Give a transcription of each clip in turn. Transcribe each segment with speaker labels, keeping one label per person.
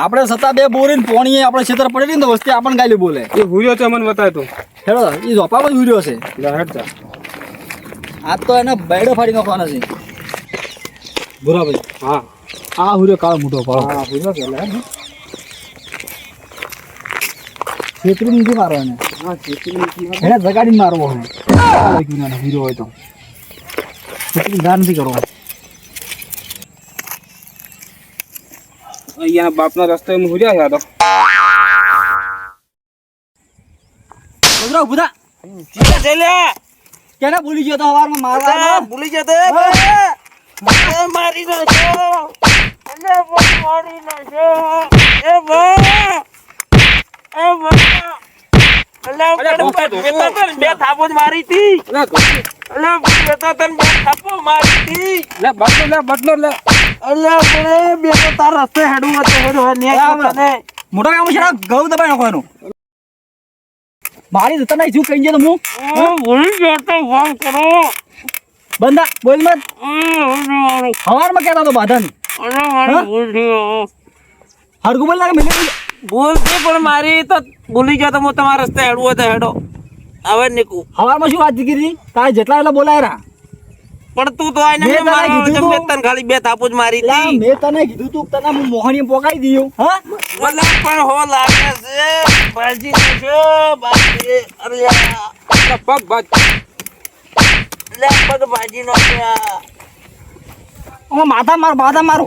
Speaker 1: આપણે સતા બે બોરી ને પોણી આપણે છેતર પડેલી ને તો વસ્તી આપણને ગાલી બોલે.
Speaker 2: એ હુર્યો છે મને બતાય તું.
Speaker 1: હેડો એ ઝોપામાં જ ઉર્યો છે.
Speaker 2: હેડતા
Speaker 1: આ તો એને બેડો ફાડી નાખવાનો છે. બરાબર
Speaker 2: હા.
Speaker 1: આ હુર્યો કાળો મોટો પાડો.
Speaker 2: હા હુર્યો છે એટલે
Speaker 1: છેતરી નથી મારો એને.
Speaker 2: હા ખેતી નથી
Speaker 1: એને જગાડીને મારવો હોય. હીરો હોય તો. છેતરી ધાર નથી કરવો.
Speaker 2: અહીંયા બાપના રસ્તે હું હુર્યા છે આ તો
Speaker 1: કેને ભૂલી ગયો તો હવારમાં મારવા
Speaker 3: ભૂલી જતો મારી નાખ્યો અલે મારી નાખ્યો એ બા એ બા અલે
Speaker 2: ધોકા, ધોકા.
Speaker 3: બેટા તને બે થાપો મારી હતી
Speaker 2: તો
Speaker 3: બે થાપો મારી હતી
Speaker 2: બદલો લે બદલો લે
Speaker 3: અલે બરે બે તો તાર રસ્તે હેડું હતું હેડું ન્યાય તને
Speaker 1: મોટા કામ છે ઘઉં દબાઈ નાખવાનું. મારી તને શું કહી તો? હું?
Speaker 3: ભૂલી ગયો તો ફોન કરો.
Speaker 1: બોલ મત હવારમાં કહેતા તો બાધન.
Speaker 3: મારી ભૂલ થઈ ગયો.
Speaker 1: હરગુ બોલ લાગે મિલે
Speaker 3: ભૂલ થઈ પણ મારી તો ભૂલી ગયો તો હું તમારા રસ્તે હેડવું હતો તો હેડો. હવે નીકળું.
Speaker 1: હવારમાં શું વાત કીધી? તારે જેટલા એટલા બોલાય રા?
Speaker 3: પણ તું તો આને
Speaker 1: મેં
Speaker 3: મેં
Speaker 1: તને કીધું તું.
Speaker 3: તને ખાલી બે થાપો જ મારી હતી.
Speaker 1: મેં તને કીધું તું તને હું મોહણી પોકાઈ દીયો હા?
Speaker 3: મને પણ હો લાગે છે. બાજી છે બાજી અરે યા.
Speaker 2: પગ ભાગ.
Speaker 3: લે પગ ભાજી નો આ.
Speaker 1: માથા માર માથા મારો.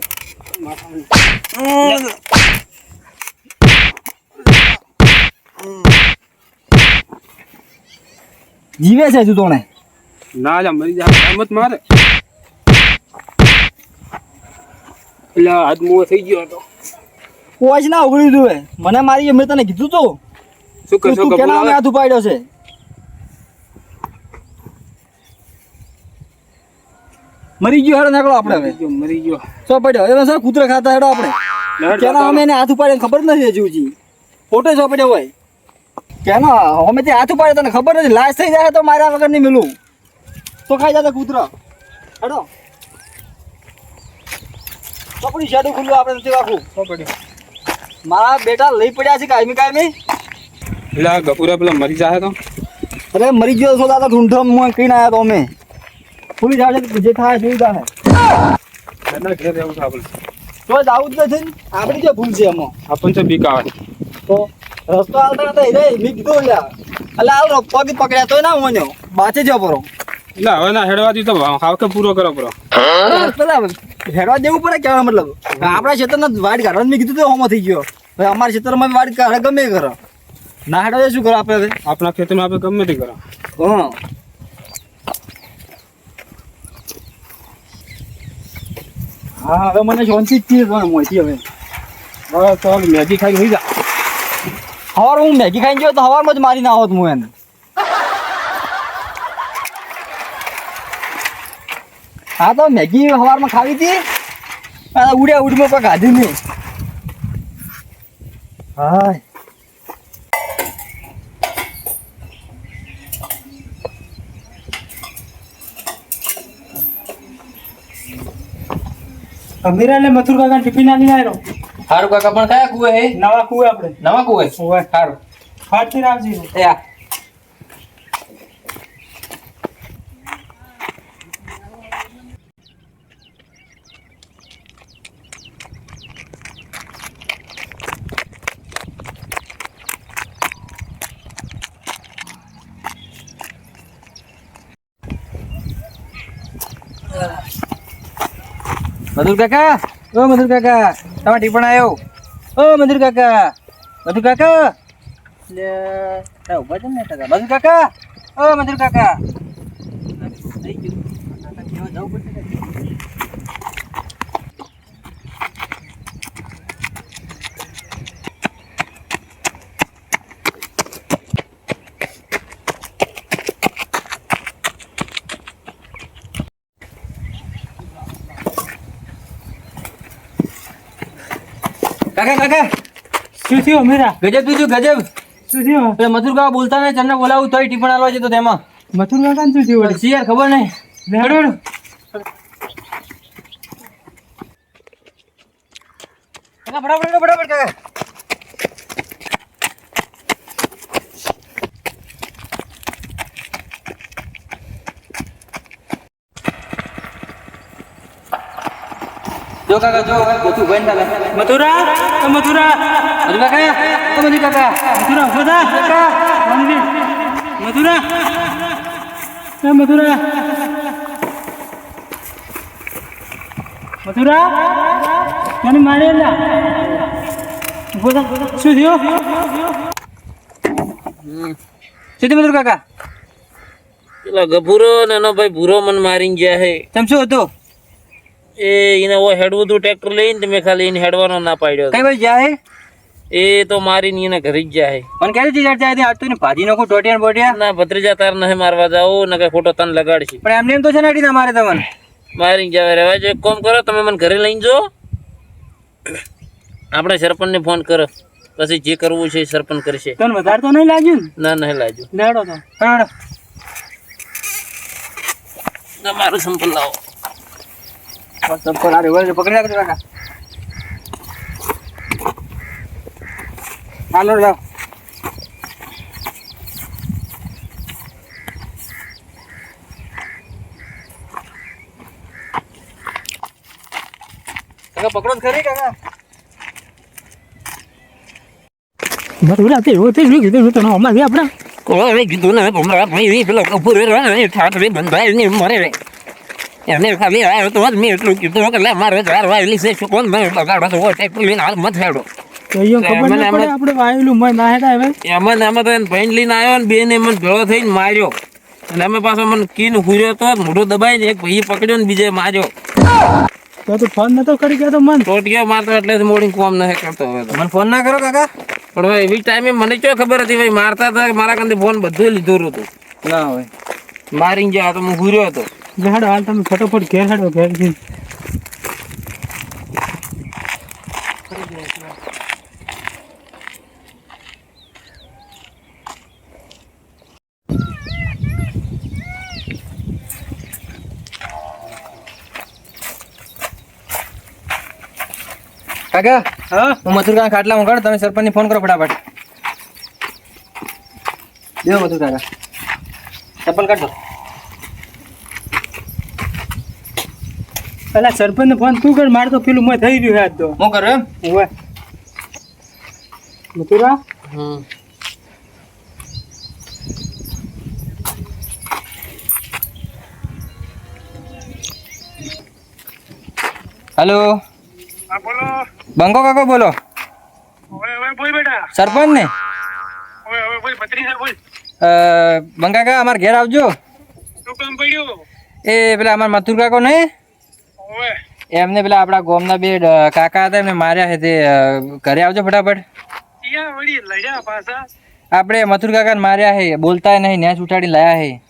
Speaker 1: જીવે છે તું તોણે
Speaker 2: ના લા મરી જા. મત મારે. એટલે હાથ મુવો થઈ ગયો હતો.
Speaker 1: જ ના ઉઘડ્યું તું મને મારી મેં તને કીધું તો?
Speaker 2: શું કરશો
Speaker 1: તું કેના
Speaker 2: કબૂલ
Speaker 1: હાથ ઉપાડ્યો છે? મરી ગયો હેડો નીકળો આપણે હવે.
Speaker 2: મરી ગયો.
Speaker 1: સો પડ્યો. હવે સર કૂતરા ખાતા હેડો આપણે. કેના અમે એને હાથ ઉપાડે ખબર નથી હજુજી ફોટો સો પડ્યો હોય. કેના અમે તે હાથ ઉપાડે તને ખબર નથી? લાશ થઈ જાય તો મારા વગર નહીં મિલું. તો ખાઈ જતા કૂતરા. હેડો. કપડી શેડું ખુલ્લું આપણે નથી રાખવું.
Speaker 2: પડ્યો
Speaker 1: મારા બેટા લઈ પડ્યા છે કાયમી કાયમી.
Speaker 2: એટલે ગપુરા પેલા મરી જાય તો.
Speaker 1: અરે મરી ગયો છો દાદા ઢૂંઢમ હું કહીને આવ્યા તો અમે. ફૂલી જાવ છે જે થાય જોઈ જાય
Speaker 2: એના ઘેર રહેવું છે આપણે.
Speaker 1: તો જ આવું જ નથી આપણી જે ભૂલ છે એમાં.
Speaker 2: આપણને તો બીક આવે.
Speaker 1: તો રસ્તો હાલતા હતા રે મેં કીધું એટલે હાલ પગ પકડ્યા તોય ના મોન્યો બાચે જ પરો.
Speaker 2: એટલે હવે ના હેડવાથી તો હાવકે પૂરો કરો પૂરો.
Speaker 1: હેડવા દેવું પડે કેવા મતલબ? આપણા ક્ષેત્રના વાડ કાઢવાનું મેં કીધું તો હોમો થઈ ગયો. હવે અમારા ક્ષેત્રમાં વાડ કાઢે ગમે કરો. ના હેડવા શું કરો આપણે હવે?
Speaker 2: આપણા ખેતરમાં આપણે ગમે તે કરો.
Speaker 1: હા. હા હવે મને શાંતિ જ છે મોટી હવે.
Speaker 2: બસ મેગી ખાઈ હોઈ જા.
Speaker 1: હવાર હું મેગી ખાઈને ગયો તો હવારમાં જ મારી ના આવત હું એને. હા તો મેગી સવારમાં ખાવી હતી? આ ઉડ્યા ઉડમાં પણ ખાધી નહીં. હા
Speaker 4: અમીરા ને મથુર કાકા ટિફિન આલી આવ્યો
Speaker 3: હારું કાકા પણ કયા કુએ હે?
Speaker 4: નવા કુએ આપણે.
Speaker 3: નવા કુએ
Speaker 4: ઓવે.
Speaker 3: હારું.
Speaker 4: ફાટતી રાખજી.
Speaker 3: એ આ. મધુર કાકા? ઓ મધુર કાકા તમે ટીપણ આવ્યો. ઓ મધુર કાકા મધુર કાકા? લે આ ઊભા છે ને કાકા? મધુર કાકા? ઓ મધુર કાકા? થઈ ગયું. કાકા કાકા
Speaker 4: શું થયું અમીરા?
Speaker 3: ગજબ બીજું ગજબ.
Speaker 4: શું થયું?
Speaker 3: એટલે મથુર કાકા બોલતા નહીં ચણને બોલાવું તોય ટીપણ આલવા છે તો તેમાં.
Speaker 4: મથુર કાકા શું થયું? વળી?
Speaker 3: પછી યાર ખબર નહીં.
Speaker 4: હેડો.
Speaker 3: કાકા ફટાફટ ફટાફટ કાકા. જો કાકા જો બધું બંધ ચાલે
Speaker 4: મથુરા એ મથુરા
Speaker 3: મધુ કાકા ઓ મધુ કાકા
Speaker 4: મથુરા ઊભો થા મંદિર મથુરા એ મથુરા મથુરા મને મારે ના ઊભો થા શું થયું
Speaker 3: સીધી મધુ કાકા
Speaker 5: પેલા ગભુરો ને એનો ભાઈ ભૂરો મને મારીને ગયા હે
Speaker 3: તેમ શું હતું
Speaker 5: એ એને ઓ હેડવું હતું ટ્રેક્ટર લઈને તમે ખાલી એને હેડવાનો ના પાડ્યો
Speaker 3: કઈ ભાઈ જાય?
Speaker 5: એ તો મારીને એને ઘરે જ જાય.
Speaker 3: પણ ક્યારે છે યાર જાય આજ તો એને ભાજી નાખું ટોટિયા બોટિયા
Speaker 5: ના ભત્રીજા તાર નહીં મારવા જાઓ ને કઈ ખોટો તન લગાડશે.
Speaker 3: પણ એમને એમ તો છે ને અડી મારે તમને.
Speaker 5: મારી જાવે રહેવા જો એક કામ કરો તમે મને ઘરે લઈને જો. આપણે સરપંચને ફોન કરો. પછી જે કરવું છે સરપંચ કરશે.
Speaker 4: તને વધારે તો નહીં લાગ્યું
Speaker 5: ના? નહીં લાગ્યું.
Speaker 4: ને લેડો તો
Speaker 5: તમારું સંપલ લાવો.
Speaker 3: ચપ્પલ આરે વળે પકડી રાખજો કાકા હાલો લાવ કાકા પકડો જ ખરી કાકા.
Speaker 4: બરાબર તે રોતે શું કીધું તને અમારે આપણે?
Speaker 5: કોઈ કીધું ને પેલા ભાઈ પેલો કપૂર ઠાઠરી બંધાય ને મરે રે. એને ખાલી આવ્યો તો મેં એટલું કીધું કે લે મારે ચાર વાયેલી છે શું કોણ મને બગાડવા તો ટ્રેક્ટર લઈને હાલ મત હેડો
Speaker 4: તો અહીંયા ખબર
Speaker 5: મને
Speaker 4: ના
Speaker 5: આમાં-
Speaker 4: પડે આપણે વાયેલું મય ના હેડા હવે
Speaker 5: એમાં ને આમાં તો એને ભાઈને લઈને આવ્યો ને બેને મને ભેળો થઈને માર્યો અને અમે પાછો મને કીન હુર્યો તો મોઢું દબાઈને એક ભાઈએ પકડ્યો ને બીજે માર્યો
Speaker 4: તો ફોન નતો કરી ગયા તો મન
Speaker 5: ટોટિયો મારતો એટલે મોડી કોમ નહીં કરતો
Speaker 3: મને ફોન ના કરો કાકા
Speaker 5: પણ એવી ટાઈમે મને ચો ખબર હતી ભાઈ મારતા હતા મારા કાંથી ફોન બધું લીધું હતું
Speaker 3: ના હોય
Speaker 5: મારી ગયા તો હું ઘૂર્યો હતો
Speaker 4: હેડો હાલ તમે ફટોફટ ઘેર હેડો ઘેર જઈને
Speaker 3: કાકા
Speaker 4: હા?
Speaker 3: હું મથુરકા ખાટલા ઊંઘાડ તમે સરપંચને ફોન કરો ફટાફટ. દેવો મથુર કાકા ચપ્પલ કાઢો
Speaker 4: પેલા સરપંચ ફોન તું કર મારે તો પેલું મય થઈ ગયું આજ તો.
Speaker 3: હું કરો એમ?
Speaker 4: મથુરા?
Speaker 5: હમ.
Speaker 3: હેલો. બંગો કાકો બોલો. સરપંચ ને અ, બંગા કાકા અમાર ઘેર આવજો. એ પેલા અમાર મથુર કાકો નહીં એમને પેલા આપણા ગોમના બે કાકા હતા એમને માર્યા છે તે ઘરે આવજો ફટાફટ. આપણે મથુર કાકા માર્યા છે બોલતા નહીં ન્યાસ ઉઠાડી લાયા છે.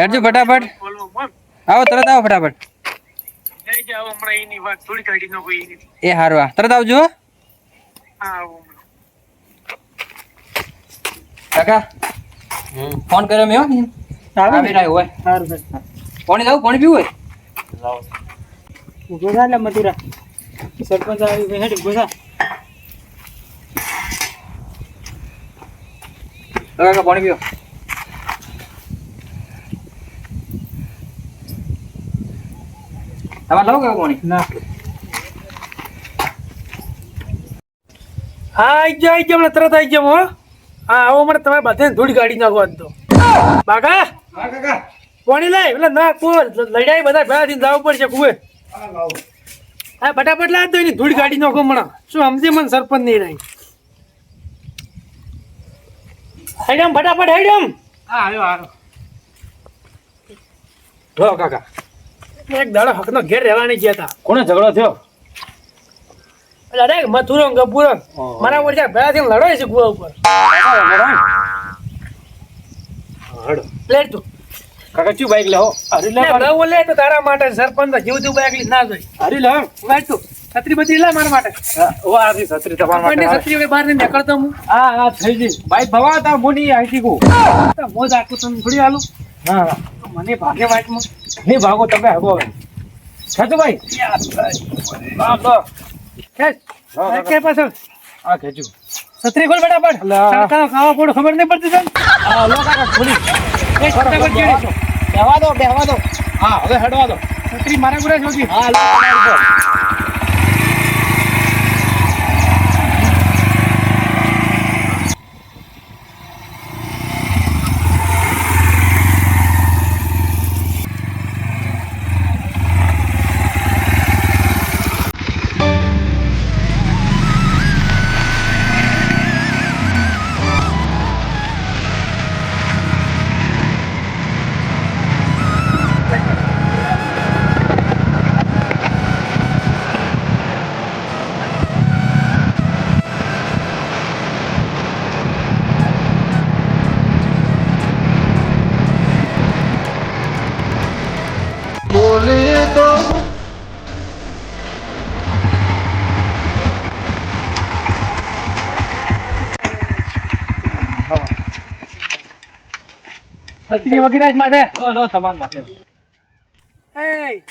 Speaker 3: હેડજો ફટાફટ. આવો તરત આવો ફટાફટ. એ હારું આ તરત આવજો હો. કાકા ફોન કર્યો મેં
Speaker 4: આવે
Speaker 3: આવી હોય.
Speaker 4: સારું
Speaker 3: પાણી લાવું પાણી પીવું હોય?
Speaker 4: ઊભો થા લે મથુરા. સરપંચ આવી હેડ ઊભો થા.
Speaker 3: કાકા પાણી પીવો તમારે લાવો કાકા પાણી.
Speaker 4: ના. હા આવી જાઓ આઈ જાઓ તરત આવી જાઓ હો હા. આવો મને તમારે બધાને ધૂળ ગાડી નાખો આજ તો. બાકા
Speaker 3: હા કાકા.
Speaker 4: પાણી લઈ એટલે ના કો લડાઈ બધા ભેળા થઈને જવું પડશે કુએ હા ફટાફટ લાવ તો એની ધૂળ ગાડી નાખો હમણાં. શું સમજે મને સરપંચ નહીં રહી? હેડમ ફટાફટ હેડમ.
Speaker 3: હા આવ્યો આવ્યો.
Speaker 4: લો કાકા. એક દાડો હકનો ઘેર રહેવાની ગયા હતા.
Speaker 2: કોને ઝઘડો થયો?
Speaker 4: અરે મથુરો ગપુરો મારા ઉપર જ્યાં ભેળા થઈને લડાય છે કુવા ઉપર.
Speaker 2: હડો.
Speaker 4: પ્લેટ તું.
Speaker 2: કાકા ચી બાઈક લેવો? હરી લે
Speaker 4: લે બરાબર લે તો તારા માટે સરપંચ જીવ તું બાઈક ના જોઈ
Speaker 2: હરી લે
Speaker 4: વાંચ તું. છત્રી બત્રી લે મારા માટે.
Speaker 2: ઓ આ થી છત્રી તમારા માટે
Speaker 4: છત્રી હવે બહાર ને નીકળતો હું.
Speaker 2: હા હા થઈ ગઈ. બાઈક ભવા તા મોની આઈટી કો
Speaker 4: તો મોજ આખું તમને થોડી હાલું.
Speaker 2: હા.
Speaker 4: મને ભાગે વાંચમાં.
Speaker 2: નહીં ભાગો તમે હવે. ખેંચો ભાઈ. હા હા,
Speaker 4: કે પાછળ?
Speaker 2: આ ખેંચું.
Speaker 4: છત્રી ખોલ ફટાફટ. ખાવા પડો ખબર નહીં પડતી તને?
Speaker 2: કાકા ખોલી.
Speaker 1: બેહવા દો. બેહવા દો
Speaker 2: હા હવે હડવા દો.
Speaker 4: છત્રી મારા ગુરા જોગી
Speaker 2: હા લો
Speaker 4: છત્રી વગેરે માટે
Speaker 2: લો, તમારા માટે
Speaker 4: એ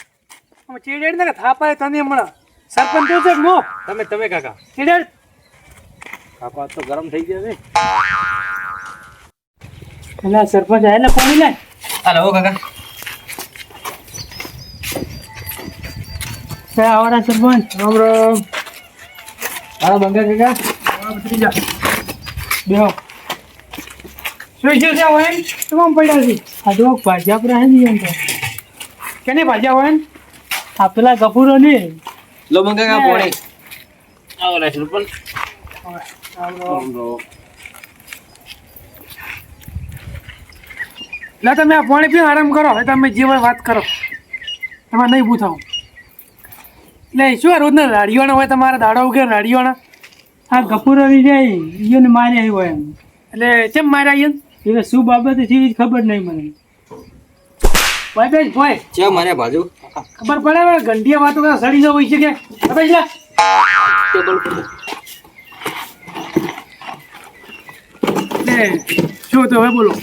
Speaker 4: ચીડેડ ને થાપાય તને હમણાં? સરપંચ તો છે મો
Speaker 2: તમે તમે કાકા.
Speaker 4: ચીડેડ?
Speaker 2: કાકા તો ગરમ થઈ ગયા છે.
Speaker 4: પેલા સરપંચ આયા ને પાણી લે
Speaker 3: હાલો કાકા.
Speaker 4: આવડા સરપંચ. રામ રામ.
Speaker 3: હાલો બંગા કાકા.
Speaker 4: બેહો. શું છે છે હોય તમામ પડ્યા છે. આ તો ભાજ્યા પર હે એમ તો. કેને ભાજ્યા હોય આ પેલા ગફુરો ને.
Speaker 3: લો પોણી.
Speaker 2: આવો
Speaker 4: તમે આ પાણી પીને આરામ કરો. હવે તમે જે વાત કરો. તમારે નહીં પૂછાવું. એટલે શું આ રોજના રાડીવાના હોય? તમારા દાડા ઉગે રાડીવાના આ ગફુરો ની જાય ઈયોને માર્યા હોય એમ. એટલે કેમ માર્યા ઈયોને એટલે શું બાબતે છે ખબર નહીં મને. ભાઈ બેન ભાઈ
Speaker 3: ચે મારે બાજુ.
Speaker 4: ખબર પડે હવે ગંડિયા વાતો કરતા સડી જવું હોય છે કે? હવે લે. લે શું તો હવે બોલો.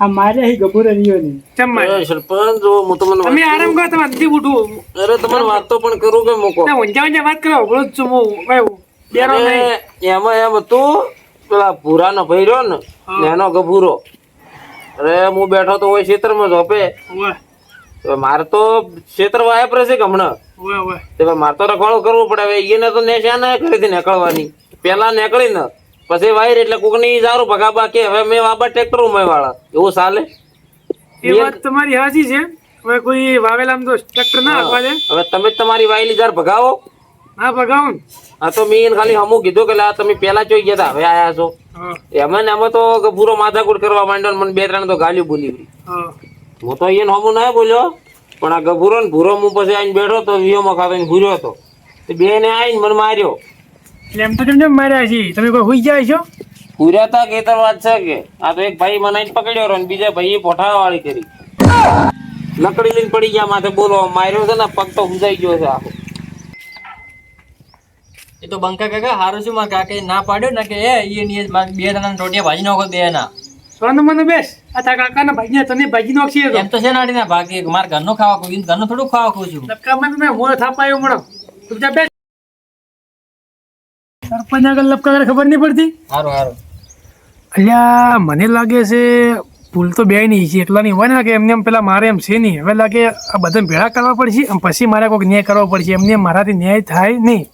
Speaker 4: આ મારે હી રહ્યો ઈયોને કેમ
Speaker 5: સરપંચ જો હું તમને
Speaker 4: તમે આરામ કરો તમે અંતિ ઉઠું.
Speaker 5: અરે તમારે વાત તો પણ કરું કે મૂકો?
Speaker 4: ના ઊંચા ઊંઝા વાત કરો બોલો છું હું ભાઈ બેરો નહીં.
Speaker 5: એમાં એમ હતું પેલા ભૂરાનો ભાઈ રહ્યો ને એનો ગભૂરો અરે હું બેઠો તો હોય ક્ષેત્રમાં જોપે
Speaker 4: ઓવે
Speaker 5: મારે તો ક્ષેત્ર રહેશે કે હમણાં? તે મારે તો રખવાડું કરવું પડે. હવે એને તો નેશાને કરી હતી નીકળવાની. પેલા નીકળી ને પછી વાયર એટલે કોકની સારું ભગાબા કે હવે મેં વાબા ટ્રેક્ટર ઉમે વાળા એવું ચાલે?
Speaker 4: એ વાત તમારી હાજી છે. હવે કોઈ વાવેલામ તો ટ્રેક્ટર ના આપવા દે.
Speaker 5: હવે તમે તમારી વાયલી જાર ભગાવો.
Speaker 4: ના ભગવાન.
Speaker 5: આ તો મેં ખાલી હમું કીધું કે તમે પેલા જોઈ ગયા હતા હવે આયા છો.
Speaker 4: હા.
Speaker 5: એમાં ને એમાં તો પૂરો માથાકૂટ કરવા માંડ્યો મને બે ત્રણ તો ગાલી બોલી
Speaker 4: હા.
Speaker 5: હું તો એને હમું ના બોલ્યો પણ આ ગભૂરો ને ભૂરો હું પછી આઈને બેઠો તો વિયોમાં ખાતો ભૂર્યો હતો. તે બે ને આઈને મને માર્યો.
Speaker 4: એટલે એમ તો કેમ માર્યા છે તમે કોઈ હોઈ જાય છો?
Speaker 5: પૂર્યા તા કેતર વાત છે કે આ તો એક ભાઈ મને આઈને પકડ્યો રહ્યો બીજા ભાઈએ પોઠા વાળી કરી. લકડી લઈને પડી ગયા માથે બોલો માર્યો છે ને પગ તો હુજાઈ ગયો છે આખો.
Speaker 3: એ તો બંકા કાકા હારું છું મારા કાકે ના પાડ્યો ને કે એ એની બે જણા રોટિયા ભાજી નાખો બે ના
Speaker 4: સોનું મને બેસ આ તારા કાકાના ભાજી તને ભાજી નાખશે
Speaker 3: એમ તો છે નાડી ના ભાગી ઘર નો ખાવા કોઈ ઘરનો થોડું ખાવા કહું છું.
Speaker 4: લપકામાં તમે મોં થાપાયો મળો. તું જા બેસ. સરપંચ આગળ લપકા કરે ખબર નહીં પડતી?
Speaker 3: હારું હારું.
Speaker 4: અલ્યા મને લાગે છે ભૂલ તો બે નહીં છે એટલા નહીં. હોય ને કે એમને એમ પેલા મારે એમ છે નહીં. હવે લાગે આ બધા ભેળા કરવા પડશે અને પછી મારે કોઈક ન્યાય કરવો પડશે. એમને મારાથી ન્યાય થાય નહીં.